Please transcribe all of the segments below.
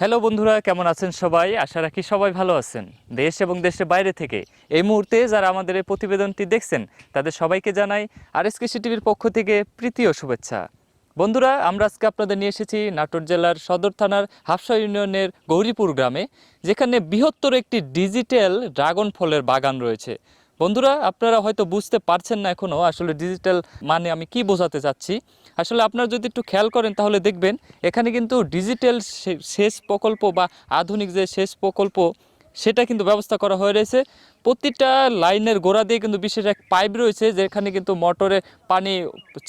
Hello বন্ধুরা, কেমন আছেন সবাই? আশা রাখি সবাই ভালো আছেন। দেশ এবং দেশের বাইরে থেকে এই মুহূর্তে যারা আমাদের এই প্রতিবেদনটি দেখছেন, তাদের সবাইকে জানাই আর এস কৃষি টিভির পক্ষ থেকে প্রীতি ও শুভেচ্ছা। বন্ধুরা, আমরা আজকে আপনাদের নিয়ে এসেছি নাটোর জেলার সদর থানার হাফসা ইউনিয়নের গৌরীপুর গ্রামে, যেখানে বৃহত্তর একটি ডিজিটাল ড্রাগন ফলের বাগান রয়েছে। বন্ধুরা, আপনারা হয়তো বুঝতে পারছেন না এখনও আসলে ডিজিটাল মানে আমি কি বোঝাতে চাচ্ছি। আসলে আপনারা যদি একটু খেয়াল করেন তাহলে দেখবেন, এখানে কিন্তু ডিজিটাল সেচ প্রকল্প বা আধুনিক যে সেচ প্রকল্প সেটা কিন্তু ব্যবস্থা করা হয়ে রয়েছে। প্রতিটা লাইনের গোড়া দিয়ে কিন্তু বিশেষ এক পাইপ রয়েছে, যেখানে কিন্তু মোটরে পানি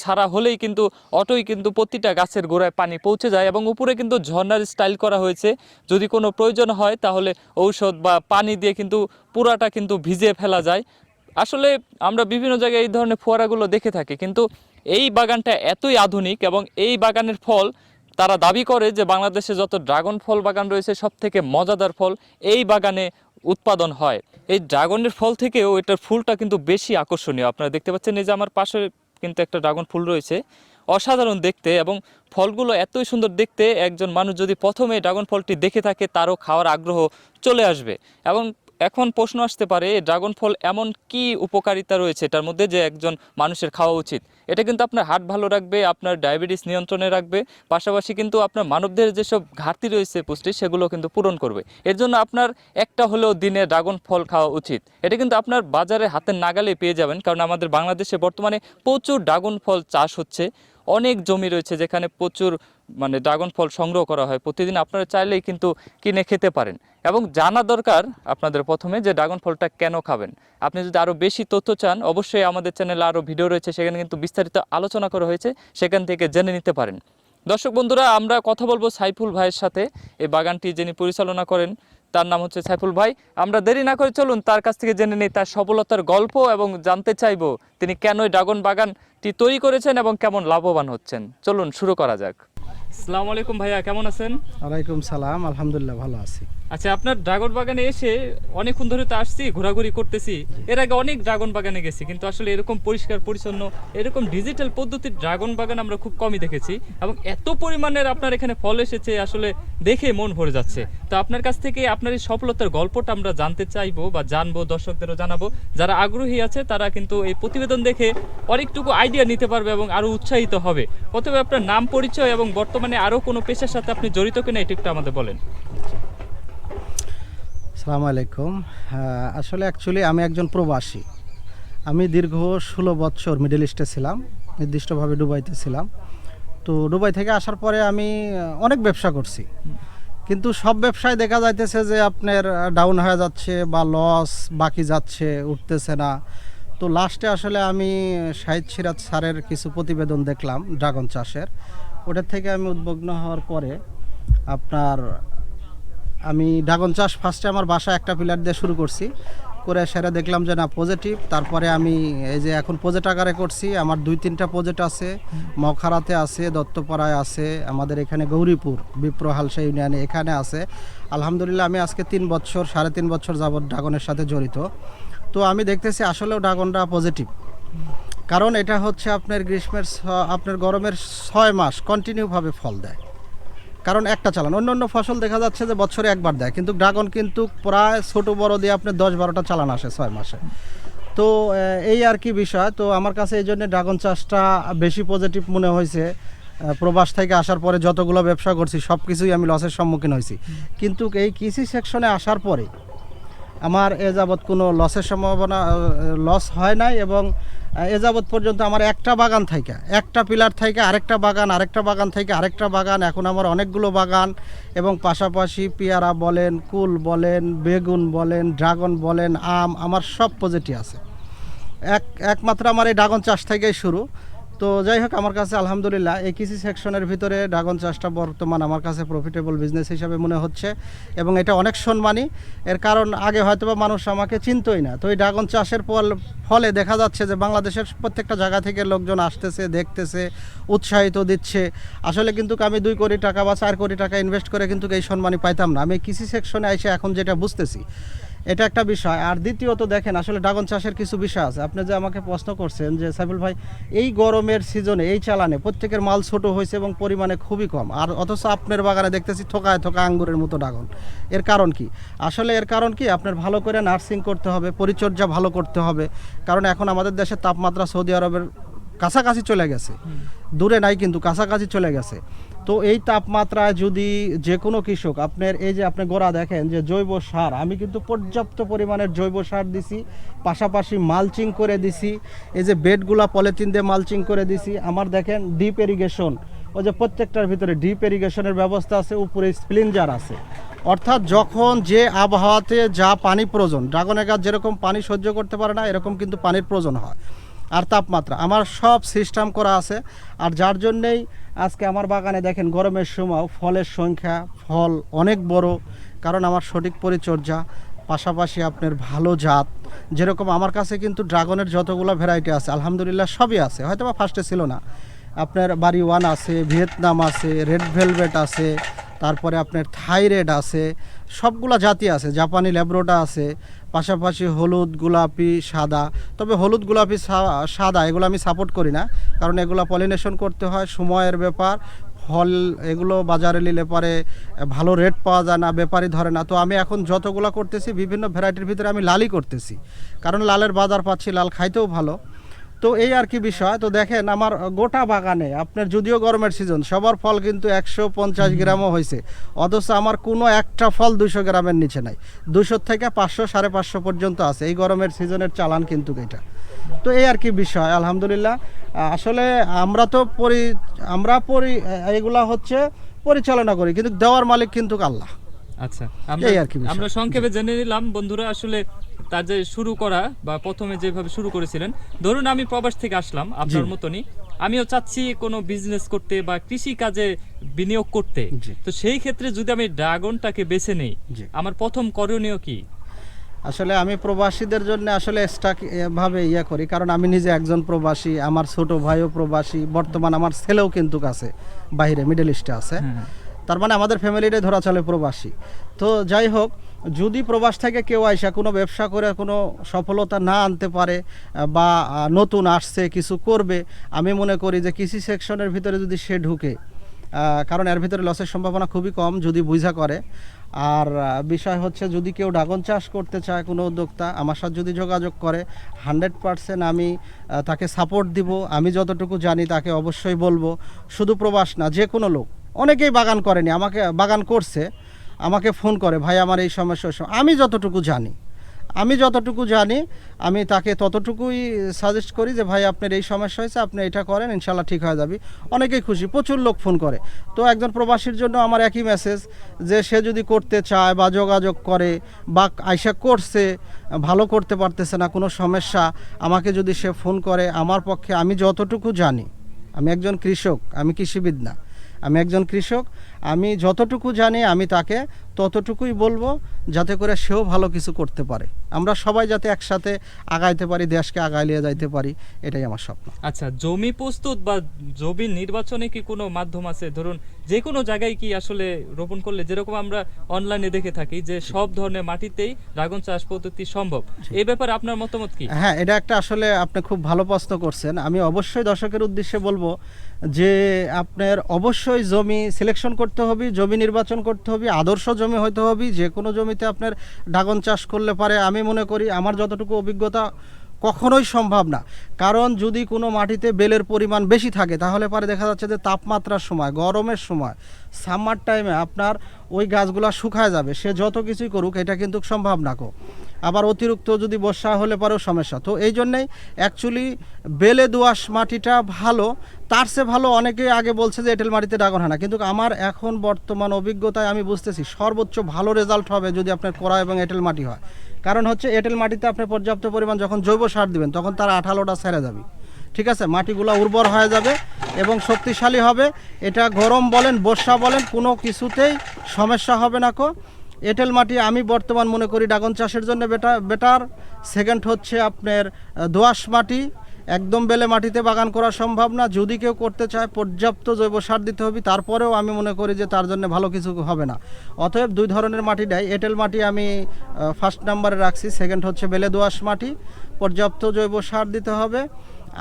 ছাড়া হলেই কিন্তু অটোই কিন্তু প্রতিটা গাছের গোড়ায় পানি পৌঁছে যায় এবং উপরে কিন্তু ঝর্ণার স্টাইল করা হয়েছে। যদি কোনো প্রয়োজন হয় তাহলে ঔষধ বা পানি দিয়ে কিন্তু পুরাটা কিন্তু ভিজিয়ে ফেলা যায়। আসলে আমরা বিভিন্ন জায়গায় এই ধরনের ফোয়ারাগুলো দেখে থাকি, কিন্তু এই বাগানটা এতই আধুনিক এবং এই বাগানের ফল তারা দাবি করে যে বাংলাদেশে যত ড্রাগন ফল বাগান রয়েছে সব থেকে মজাদার ফল এই বাগানে উৎপাদন হয়। এই ড্রাগনের ফল থেকেও এটার ফুলটা কিন্তু বেশি আকর্ষণীয়। আপনারা দেখতে পাচ্ছেন এই যে আমার পাশে কিন্তু একটা ড্রাগন ফুল রয়েছে। অসাধারণ দেখতে এবং ফলগুলো এতই সুন্দর দেখতে, একজন মানুষ যদি প্রথমে ড্রাগন ফলটি দেখে থাকে, তারও খাওয়ার আগ্রহ চলে আসবে। এবং এখন প্রশ্ন আসতে পারে ড্রাগন ফল এমন কি উপকারিতা রয়েছে? এটার মধ্যে যে একজন মানুষের খাওয়া উচিত। এটা কিন্তু আপনার হার্ট ভালো রাখবে, আপনার ডায়াবেটিস নিয়ন্ত্রণে রাখবে, পাশাপাশি কিন্তু আপনার মানবদের যেসব ঘাটতি রয়েছে পুষ্টি, সেগুলো কিন্তু পূরণ করবে। এর জন্য আপনার একটা হলেও দিনে ড্রাগন ফল খাওয়া উচিত। এটা কিন্তু আপনার বাজারে হাতের নাগালে পেয়ে যাবেন, কারণ আমাদের বাংলাদেশে বর্তমানে প্রচুর ড্রাগন ফল চাষ হচ্ছে। অনেক জমি রয়েছে যেখানে প্রচুর মানে ড্রাগন ফল সংগ্রহ করা হয়, প্রতিদিন আপনারা চাইলেই কিন্তু কিনে খেতে পারেন। এবং জানা দরকার আপনাদের প্রথমে যে ড্রাগন ফলটা কেন খাবেন। আপনি যদি আরও বেশি তথ্য চান, অবশ্যই আমাদের চ্যানেলে আরও ভিডিও রয়েছে, সেখানে কিন্তু বিস্তারিত আলোচনা করা হয়েছে, সেখান থেকে জেনে নিতে পারেন। দর্শক বন্ধুরা, আমরা কথা বলব সাইফুল ভাইয়ের সাথে। এই বাগানটি যিনি পরিচালনা করেন, তার নাম হচ্ছে সাইফুল ভাই। আমরা দেরি না করে চলুন, তার কাছ থেকে জেনে নিই তার সফলতার গল্প এবং জানতে চাইব তিনি কেন ড্রাগন বাগানটি তৈরি করেছেন এবং কেমন লাভবান হচ্ছেন। চলুন, শুরু করা যাক। আসসালামু আলাইকুম ভাইয়া কেমন আছেন? ওয়ালাইকুম সালাম আলহামদুলিল্লাহ ভালো আছি। আচ্ছা আপনার ড্রাগন বাগানে এসে অনেকক্ষণ ধরে তো আসছি, ঘোরাঘুরি করতেছি। এর আগে অনেক ড্রাগন বাগানে গেছি, কিন্তু আসলে এরকম পরিষ্কার, পরিচ্ছন্ন, এরকম ডিজিটাল পদ্ধতির ড্রাগন বাগান আমরা খুব কমই দেখেছি এবং এত পরিমাণের আপনার এখানে ফল এসেছে, আসলে দেখে মন ভরে যাচ্ছে। তো আপনার কাছ থেকে আপনার এই সফলতার গল্পটা আমরা জানতে চাইব বা জানব, দর্শকদেরও জানাব। যারা আগ্রহী আছে, তারা কিন্তু এই প্রতিবেদন দেখে অনেকটুকু আইডিয়া নিতে পারবে এবং আরও উৎসাহিত হবে। প্রথমে আপনার নাম, পরিচয় এবং বর্তমানে আরও কোনো পেশার সাথে আপনি জড়িত কিনা এটি একটু আমাদের বলেন। সালাম আলাইকুম। আসলে অ্যাকচুয়ালি আমি একজন প্রবাসী। আমি দীর্ঘ ষোলো বছর মিডল ইস্টে ছিলাম, নির্দিষ্টভাবে দুবাইতে ছিলাম। তো দুবাই থেকে আসার পরে আমি অনেক ব্যবসা করছি। কিন্তু সব ব্যবসায় দেখা যাইতেছে যে আপনার ডাউন হয়ে যাচ্ছে বা লস বাকি যাচ্ছে, উঠতেছে না। তো লাস্টে আসলে আমি শাহিদ সিরাজ স্যারের কিছু প্রতিবেদন দেখলাম, ড্রাগন চাষের। ওটার থেকে আমি উদ্বগ্ন হওয়ার পরে আপনার আমি ড্রাগন চাষ ফার্স্টে আমার বাসা একটা পিলার দিয়ে শুরু করছি। করে সেটা দেখলাম যে না পজিটিভ তারপরে আমি এই যে এখন প্রজেক্ট আকারে করছি, আমার দুই, তিনটা প্রজেক্ট আছে। মখারাতে আছে, দত্তপাড়ায় আছে, আমাদের এখানে গৌরীপুর, বিপ্র হালসা ইউনিয়নে এখানে আছে। আলহামদুলিল্লাহ আমি আজকে তিন বছর, সাড়ে তিন বছর যাবৎ ড্রাগনের সাথে জড়িত। তো আমি দেখতেছি আসলেও ড্রাগনটা পজিটিভ কারণ এটা হচ্ছে আপনার গ্রীষ্মের আপনার গরমের ছয় মাস কন্টিনিউভাবে ফল দেয়। কারণ একটা চালান। অন্য অন্য ফসল দেখা যাচ্ছে যে বছরে একবার দেয়, কিন্তু ড্রাগন কিন্তু প্রায় ছোট বড় দিয়ে আপনি দশ বারোটা চালান আসে ছয় মাসে। তো এই আর কি বিষয়। তো আমার কাছে এই জন্য ড্রাগন চাষটা বেশি পজিটিভ মনে হয়েছে। প্রবাস থেকে আসার পরে যতগুলো ব্যবসা করছি সব কিছুই আমি লসের সম্মুখীন হয়েছি। কিন্তু এই কৃষি সেকশনে আসার পরে আমার এ যাবৎ কোনো লসের সম্ভাবনা লস হয় নাই এবং এ যাবৎ পর্যন্ত আমার একটা বাগান থেকে একটা পিলার থেকে আরেকটা বাগান আরেকটা বাগান থেকে আরেকটা বাগান, এখন আমার অনেকগুলো বাগান এবং পাশাপাশি পেয়ারা বলেন, কুল বলেন, বেগুন বলেন, ড্রাগন বলেন, আম, আমার সব পজিটিভ আছে। এক, একমাত্র আমার এই ড্রাগন চাষ থেকেই শুরু। তো যাই হোক, আমার কাছে আলহামদুলিল্লাহ এই কৃষি সেকশনের ভিতরে ড্রাগন চাষটা বর্তমান আমার কাছে প্রফিটেবল বিজনেস হিসাবে মনে হচ্ছে এবং এটা অনেক সম্মানী। এর কারণ আগে হয়তোবা মানুষ আমাকে চিনতই না। তো এই ড্রাগন চাষের ফল- দেখা যাচ্ছে যে বাংলাদেশের প্রত্যেকটা জায়গা থেকে লোকজন আসতেছে, দেখতেছে, উৎসাহিত দিচ্ছে। আসলে কিন্তু আমি দুই কোটি টাকা বা চার কোটি টাকা ইনভেস্ট করে কিন্তু এই সম্মানী পাইতাম না। আমি কৃষি সেকশনে এসে এখন যেটা বুঝতেছি এটা একটা বিষয়। আর দ্বিতীয়ত দেখেন আসলে ড্রাগন চাষের কিছু বিষয় আছে। আপনি যে আমাকে প্রশ্ন করছেন যে সাইফুল ভাই এই গরমের সিজনে এই চালানে প্রত্যেকের মাল ছোট হয়েছে এবং পরিমাণে খুবই কম। আর অথচ আপনার বাগানে দেখতেছি থোকায় থোকা আঙ্গুরের মতো ড্রাগন। এর কারণ কি? আসলে এর কারণ কি? আপনার ভালো করে নার্সিং করতে হবে পরিচর্যা ভালো করতে হবে। কারণ এখন আমাদের দেশের তাপমাত্রা সৌদি আরবের কাছাকাছি চলে গেছে। দূরে নাই কিন্তু কাছাকাছি চলে গেছে। তো এই তাপমাত্রায় যদি যে কোনো কৃষক, আপনার এই যে আপনি গোড়া দেখেন যে জৈব সার, আমি কিন্তু পর্যাপ্ত পরিমাণের জৈব সার দিছি, পাশাপাশি মালচিং করে দিছি, এই যে বেডগুলা পলিথিন দিয়ে মালচিং করে দিছি, আমার দেখেন ডিপ এরিগেশন ওই যে প্রত্যেকটার ভিতরে ডিপ ইরিগেশনের ব্যবস্থা আছে, উপরে স্প্লিনজার আছে। অর্থাৎ যখন যে আবহাওয়াতে যা পানি প্রয়োজন, ড্রাগনের গাছ যেরকম পানি সহ্য করতে পারে না, এরকম কিন্তু পানির প্রয়োজন হয়। আর তাপমাত্রা। আমার সব সিস্টেম করা আছে। আর যার জন্যেই আজকে আমার বাগানে দেখেন গরমের সময় ফলের সংখ্যা, ফল অনেক বড়, কারণ আমার সঠিক পরিচর্যা, পাশাপাশি আপনার ভালো জাত। যেরকম আমার কাছে কিন্তু ড্রাগনের যতগুলো ভ্যারাইটি আছে, আলহামদুলিল্লাহ সবই আছে। হয়তো বা ফার্স্টে ছিল না। আপনার বাড়ি ওয়ান আছে, ভিয়েতনাম আছে রেড ভেলভেট আছে, তারপরে আপনার থাইরেড আছে, সবগুলা জাতি আছে। জাপানি ল্যাব্রোটা আছে পাশাপাশি হলুদ, গোলাপি, সাদা। তবে হলুদ, গোলাপি সাদা, এগুলো আমি সাপোর্ট করি না। কারণ এগুলো পলিনেশন করতে হয়, সময়ের ব্যাপার। ফল এগুলো বাজারে নিলে পরে ভালো রেট পাওয়া যায় না ব্যাপারই ধরে না। তো আমি এখন যতগুলো করতেছি, বিভিন্ন ভ্যারাইটির ভিতরে আমি লালই করতেছি। কারণ লালের বাজার পাচ্ছি, লাল খাইতেও ভালো। তো এই আর কি বিষয় তো দেখেন আমার গোটা বাগানে আপনার যদিও গরমের সিজন সবার ফল কিন্তু একশো পঞ্চাশ গ্রামও হয়েছে। অথচ আমার কোনো একটা ফল দুশো গ্রামের নিচে নাই। দুশো থেকে পাঁচশো সাড়ে পাঁচশো পর্যন্ত আছে। এই গরমের সিজনের চালান কিন্তু এটা। তো এই আর কি বিষয় আলহামদুলিল্লাহ। আসলে আমরা তো পরি আমরা পরি এগুলা হচ্ছে পরিচালনা করি কিন্তু দেওয়ার মালিক কিন্তু আল্লাহ। আচ্ছা বিষয়। আমরা সংক্ষেপে জেনে নিলাম বন্ধুরা আসলে তার যে শুরু করা বা প্রথমে যেভাবে শুরু করেছিলেন ধরুন আমি প্রবাস থেকে আসলাম আপনার মতনই আমিও চাচ্ছি কোনো বিজনেস করতে বা কৃষি কাজে বিনিয়োগ করতে। তো সেই ক্ষেত্রে যদি আমি ড্রাগনটাকে বেছে নেই আমার প্রথম করণীয় কি? আসলে আমি প্রবাসীদের জন্য আসলে এক্সট্রা ভাবে ইয়ে করি কারণ আমি নিজে একজন প্রবাসী আমার ছোট ভাইও প্রবাসী বর্তমান আমার ছেলেও কিন্তু আছে বাইরে মিডল ইস্টে আছে। তার মানে আমাদের ফ্যামিলিটাই ধরা চলে প্রবাসী। তো যাই হোক, যদি প্রবাস থেকে কেউ আইসা কোনো ব্যবসা করে, কোনো সফলতা না আনতে পারে বা নতুন আসছে, কিছু করবে, আমি মনে করি যে কৃষি সেকশনের ভিতরে যদি সে ঢুকে কারণ এর ভিতরে লসের সম্ভাবনা খুবই কম যদি বুঝা করে। আর বিষয় হচ্ছে যদি কেউ ড্রাগন চাষ করতে চায় কোনো উদ্যোক্তা, আমার সাথে যদি যোগাযোগ করে হান্ড্রেড পারসেন্ট আমি তাকে সাপোর্ট দিব। আমি যতটুকু জানি তাকে অবশ্যই বলব। শুধু প্রবাস না, যে কোনো লোক। অনেকেই বাগান করেনি, আমাকে, বাগান করছে, আমাকে ফোন করে, ভাই, আমার এই সমস্যা আমি যতটুকু জানি, আমি যতটুকু জানি, আমি তাকে ততটুকুই সাজেস্ট করি যে, ভাই, আপনার এই সমস্যা হয়েছে, আপনি এটা করেন, ইনশাল্লাহ ঠিক হয়ে যাবে। অনেকেই খুশি, প্রচুর লোক ফোন করে। তো একজন প্রবাসীর জন্য আমার একই মেসেজ যে, সে যদি করতে চায় বা যোগাযোগ করে বা আইসা করছে, ভালো করতে পারতেছে না, কোনো সমস্যা, আমাকে যদি সে ফোন করে, আমার পক্ষে আমি যতটুকু জানি, আমি একজন কৃষক, আমি কৃষিবিদ না আমি একজন কৃষক, আমি যতটুকু জানি আমি তাকে ততটুকুই বলব যাতে করে সেও ভালো কিছু করতে পারে। আমরা সবাই যাতে একসাথে আগাইতে পারি দেশকে আগায় নিয়ে যাইতে পারি এটাই আমার স্বপ্ন। আচ্ছা জমি প্রস্তুত বা জমি নির্বাচনে কি কোনো মাধ্যম আছে? ধরুন যে কোনো জায়গায় কি আসলে রোপণ করলে যেরকম আমরা অনলাইনে দেখে থাকি যে সব ধরনের মাটিতেই ড্রাগন চাষ পদ্ধতি সম্ভব। এই ব্যাপারে আপনার মতামত কি? হ্যাঁ এটা একটা আসলে আপনি খুব ভালো প্রশ্ন করছেন। আমি অবশ্যই দর্শকের উদ্দেশ্যে বলব যে আপনার অবশ্যই জমি সিলেকশন করতে হবে জমি নির্বাচন করতে হবে আদর্শ জমি হইতে হবে যে কোনো জমিতে আপনার ড্রাগন চাষ করলে পারে। আমি মনে করি আমার যতটুকু অভিজ্ঞতা কখনোই সম্ভব না। কারণ যদি কোনো মাটিতে বেলের পরিমাণ বেশি থাকে, তাহলে পরে দেখা যাচ্ছে যে তাপমাত্রার সময়, গরমের সময় সামার টাইমে আপনার ওই গাছগুলো শুকায় যাবে। সে যত কিছুই করুক, এটা কিন্তু সম্ভব না কো। আবার অতিরিক্ত যদি বর্ষা হলে পরেও সমস্যা। তো এই জন্যেই অ্যাকচুয়ালি বেলে দোআঁশ মাটিটা ভালো। তার চেয়ে ভালো অনেকে আগে বলছে যে এঁটেল মাটিতে ড্রাগন হয় না। কিন্তু আমার এখন বর্তমান অভিজ্ঞতায় আমি বুঝতেছি সর্বোচ্চ ভালো রেজাল্ট হবে যদি আপনার কড়া এবং এঁটেল মাটি হয়। কারণ হচ্ছে এঁটেল মাটিতে আপনি পর্যাপ্ত পরিমাণ যখন জৈব সার দিবেন, তখন তার আঠালোটা সেরে যাবে। ঠিক আছে? মাটিগুলো উর্বর হয়ে যাবে এবং শক্তিশালী হবে। এটা গরম বলেন, বর্ষা বলেন, কোনো কিছুতেই সমস্যা হবে না কো। এঁটেল মাটি আমি বর্তমান মনে করি ড্রাগন চাষের জন্য বেটার বেটার সেকেন্ড হচ্ছে আপনার দোয়াশ মাটি। একদম বেলে মাটিতে বাগান করা সম্ভব না। যদি কেউ করতে চায়, পর্যাপ্ত জৈব সার দিতে হবে। তারপরেও আমি মনে করি যে তার জন্য ভালো কিছু হবে না। অতএব দুই ধরনের মাটি দেয়। এঁটেল মাটি আমি ফার্স্ট নাম্বারে রাখছি। সেকেন্ড হচ্ছে বেলে দোআঁশ মাটি। পর্যাপ্ত জৈব সার দিতে হবে।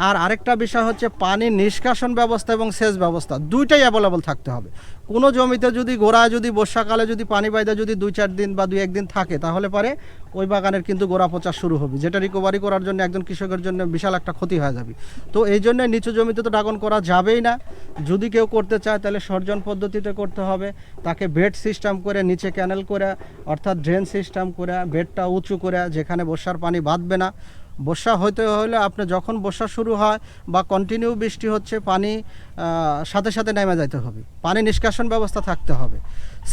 আর আরেকটা বিষয় হচ্ছে পানি নিষ্কাশন ব্যবস্থা এবং সেচ ব্যবস্থা। দুইটাই অ্যাভেলেবল থাকতে হবে। কোনো জমিতে যদি গোড়ায় যদি বর্ষাকালে যদি পানি বাইদা যদি দুই চার দিন বা দুই একদিন থাকে, তাহলে পরে ওই বাগানের কিন্তু গোড়া পচা শুরু হবে। যেটা রিকভারি করার জন্য একজন কৃষকের জন্য বিশাল একটা ক্ষতি হয়ে যাবে। তো এই জন্য নিচু জমিতে তো ড্রাগন করা যাবেই না। যদি কেউ করতে চায়, তাহলে সর্জন পদ্ধতিতে করতে হবে। তাকে বেড সিস্টেম করে নিচে ক্যানেল করে, অর্থাৎ ড্রেন সিস্টেম করে বেডটা উঁচু করে, যেখানে বর্ষার পানি বাঁধবে না। বর্ষা হইতে হলে আপনি যখন বর্ষা শুরু হয় বা কন্টিনিউ বৃষ্টি হচ্ছে, পানি সাথে সাথে নেমে যাইতে হবে। পানি নিষ্কাশন ব্যবস্থা থাকতে হবে।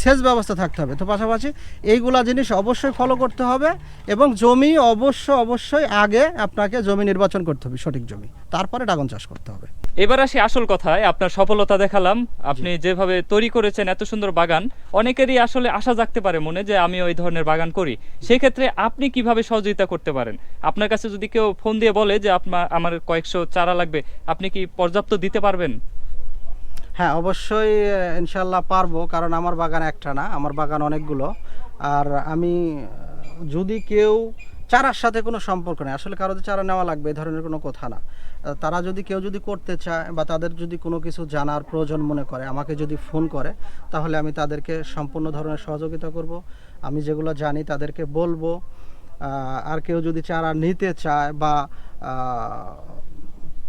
সেচ ব্যবস্থা থাকতে হবে। তো পাশাপাশি এইগুলা জিনিস অবশ্যই ফলো করতে হবে এবং জমি অবশ্য অবশ্যই আগে আপনাকে জমি নির্বাচন করতে হবে সঠিক জমি। তারপরে ড্রাগন চাষ করতে হবে। এবার আসি আসল কথায় আপনার সফলতা দেখালাম। আপনি যেভাবে তৈরি করেছেন এত সুন্দর বাগান অনেকেরই আসলে আশা জাগতে পারে মনে যে আমি ওই ধরনের বাগান করি। সেই ক্ষেত্রে আপনি কীভাবে সহযোগিতা করতে পারেন? আপনার কাছে যদি কেউ ফোন দিয়ে বলে যে আপনার আমার কয়েকশো চারা লাগবে আপনি কি পর্যাপ্ত দিতে পারবেন? হ্যাঁ অবশ্যই ইনশাল্লাহ পারব, কারণ আমার বাগান একটা না, আমার বাগান অনেকগুলো। আর আমি যদি কেউ চারার সাথে কোনো সম্পর্ক নেই আসলে কারও চারা নেওয়া লাগবে এই ধরনের কোনো কথা না। তারা যদি কেউ যদি করতে চায়, বা তাদের যদি কোনো কিছু জানার প্রয়োজন মনে করে, আমাকে যদি ফোন করে, তাহলে আমি তাদেরকে সম্পূর্ণ ধরনের সহযোগিতা করব। আমি যেগুলো জানি, তাদেরকে বলব। আর কেউ যদি চারা নিতে চায়, বা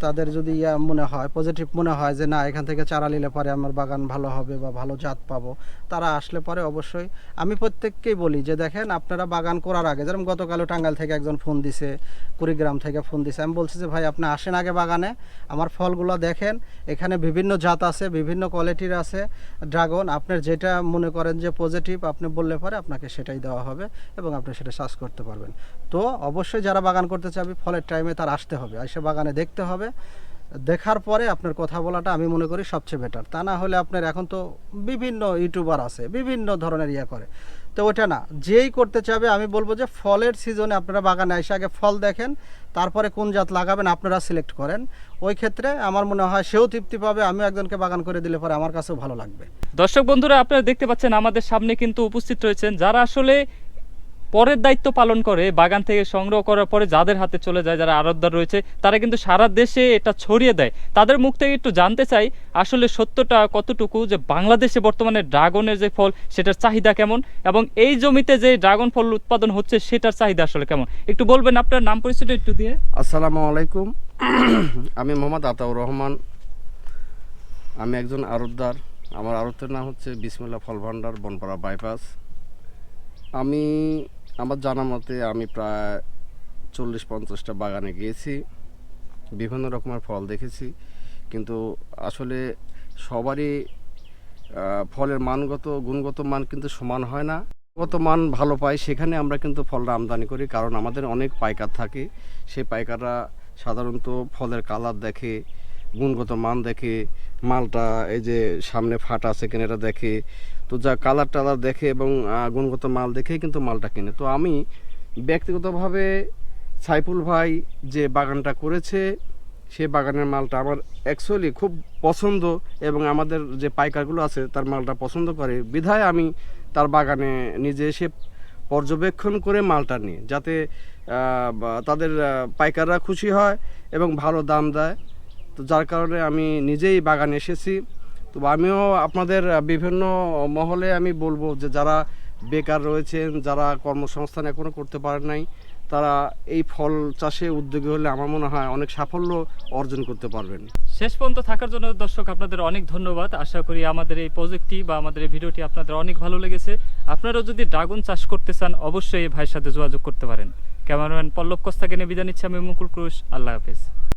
তাদের যদি ইয়া মনে হয় পজিটিভ মনে হয় যে, না, এখান থেকে চারা নিলে পরে আমার বাগান ভালো হবে বা ভালো জাত পাবো, তারা আসলে পরে অবশ্যই, আমি প্রত্যেককেই বলি যে, দেখেন, আপনারা বাগান করার আগে, যেরকম গতকালও টাঙ্গাইল থেকে একজন ফোন দিছে, কুড়িগ্রাম থেকে ফোন দিছে, আমি বলছি যে, ভাই, আপনি আসেন আগে বাগানে, আমার ফলগুলো দেখেন, এখানে বিভিন্ন জাত আছে, বিভিন্ন কোয়ালিটির আছে ড্রাগন আপনার যেটা মনে করেন যে পজিটিভ আপনি বললে পরে আপনাকে সেটাই দেওয়া হবে এবং আপনি সেটা চাষ করতে পারবেন। তো অবশ্যই যারা বাগান করতে চাবে ফলের টাইমে তার আসতে হবে, এসে বাগানে দেখতে হবে দেখার পরে আপনার কথা বলাটা আমি মনে করি সবচেয়ে বেটার তা না হলে আপনার এখন তো বিভিন্ন ইউটিউবার আছে, বিভিন্ন ধরনের ইয়ে করে। তো ওটা না, যেই করতে চাবে আমি বলব যে ফলের সিজনে আপনারা বাগানে এসে আগে ফল দেখেন, তারপরে কোন জাত লাগাবেন আপনারা সিলেক্ট করেন। ওই ক্ষেত্রে আমার মনে হয় সেও তৃপ্তি পাবে, আমিও একজনকে বাগান করে দিলে পরে আমার কাছেও ভালো লাগবে। দর্শক বন্ধুরা, আপনারা দেখতে পাচ্ছেন আমাদের সামনে কিন্তু উপস্থিত রয়েছেন যারা আসলে পরের দায়িত্ব পালন করে, বাগান থেকে সংগ্রহ করার পরে যাদের হাতে চলে যায়, যারা আরতদার রয়েছে, তারা কিন্তু সারা দেশে এটা ছড়িয়ে দেয়। তাদের মুখ থেকে একটু জানতে চাই, আসলে সত্যটা কতটুকু যে বাংলাদেশে বর্তমানে ড্রাগনের যে ফল, সেটার চাহিদা কেমন? এবং এই জমিতে যে ড্রাগন ফল উৎপাদন হচ্ছে, সেটার চাহিদা আসলে কেমন? একটু বলবেন আপনার নাম পরিচয়টা একটু দিয়ে। আসসালামু আলাইকুম। আমি মোহাম্মদ আতাউর রহমান। আমি একজন আরতদার। আমার আড়তের নাম হচ্ছে বিসমুল্লাহ ফল ভান্ডার বনপাড়া বাইপাস। আমি আমার জানা মতে আমি প্রায় চল্লিশ পঞ্চাশটা বাগানে গিয়েছি, বিভিন্ন রকমের ফল দেখেছি। কিন্তু আসলে সবারই ফলের মানগত, গুণগত মান কিন্তু সমান হয় না। গত মান ভালো পাই, সেখানে আমরা কিন্তু ফলটা আমদানি করি। কারণ আমাদের অনেক পাইকার থাকে। সেই পাইকাররা সাধারণত ফলের কালার দেখে, গুণগত মান দেখে মালটা এই যে সামনে ফাটা আছে কিনা এটা দেখে। তো যা কালার টালার দেখে এবং গুণগত মাল দেখেই কিন্তু মালটা কিনে। তো আমি ব্যক্তিগতভাবে সাইফুল ভাই যে বাগানটা করেছে, সে বাগানের মালটা আমার অ্যাকচুয়ালি খুব পছন্দ এবং আমাদের যে পাইকারগুলো আছে তার মালটা পছন্দ করে। বিধায় আমি তার বাগানে নিজে এসে পর্যবেক্ষণ করে মালটা নিই, যাতে তাদের পাইকাররা খুশি হয় এবং ভালো দাম দেয়। তো যার কারণে আমি নিজেই বাগানে এসেছি। তো আমিও আপনাদের বিভিন্ন মহলে আমি বলব যে যারা বেকার রয়েছেন, যারা কর্মসংস্থান এখনও করতে পারেন নাই, তারা এই ফল চাষে উদ্যোগী হলে আমার মনে হয় অনেক সাফল্য অর্জন করতে পারবেন। শেষ পর্যন্ত থাকার জন্য দর্শক, আপনাদের অনেক ধন্যবাদ। আশা করি আমাদের এই প্রজেক্টটি বা আমাদের এই ভিডিওটি আপনাদের অনেক ভালো লেগেছে। আপনারাও যদি ড্রাগন চাষ করতে চান, অবশ্যই এই ভাইয়ের সাথে যোগাযোগ করতে পারেন। ক্যামেরাম্যান পল্লব কস্তাকে নিয়ে বিদায় নিচ্ছি আমি মুকুল ক্রুশ। আল্লাহ হাফেজ।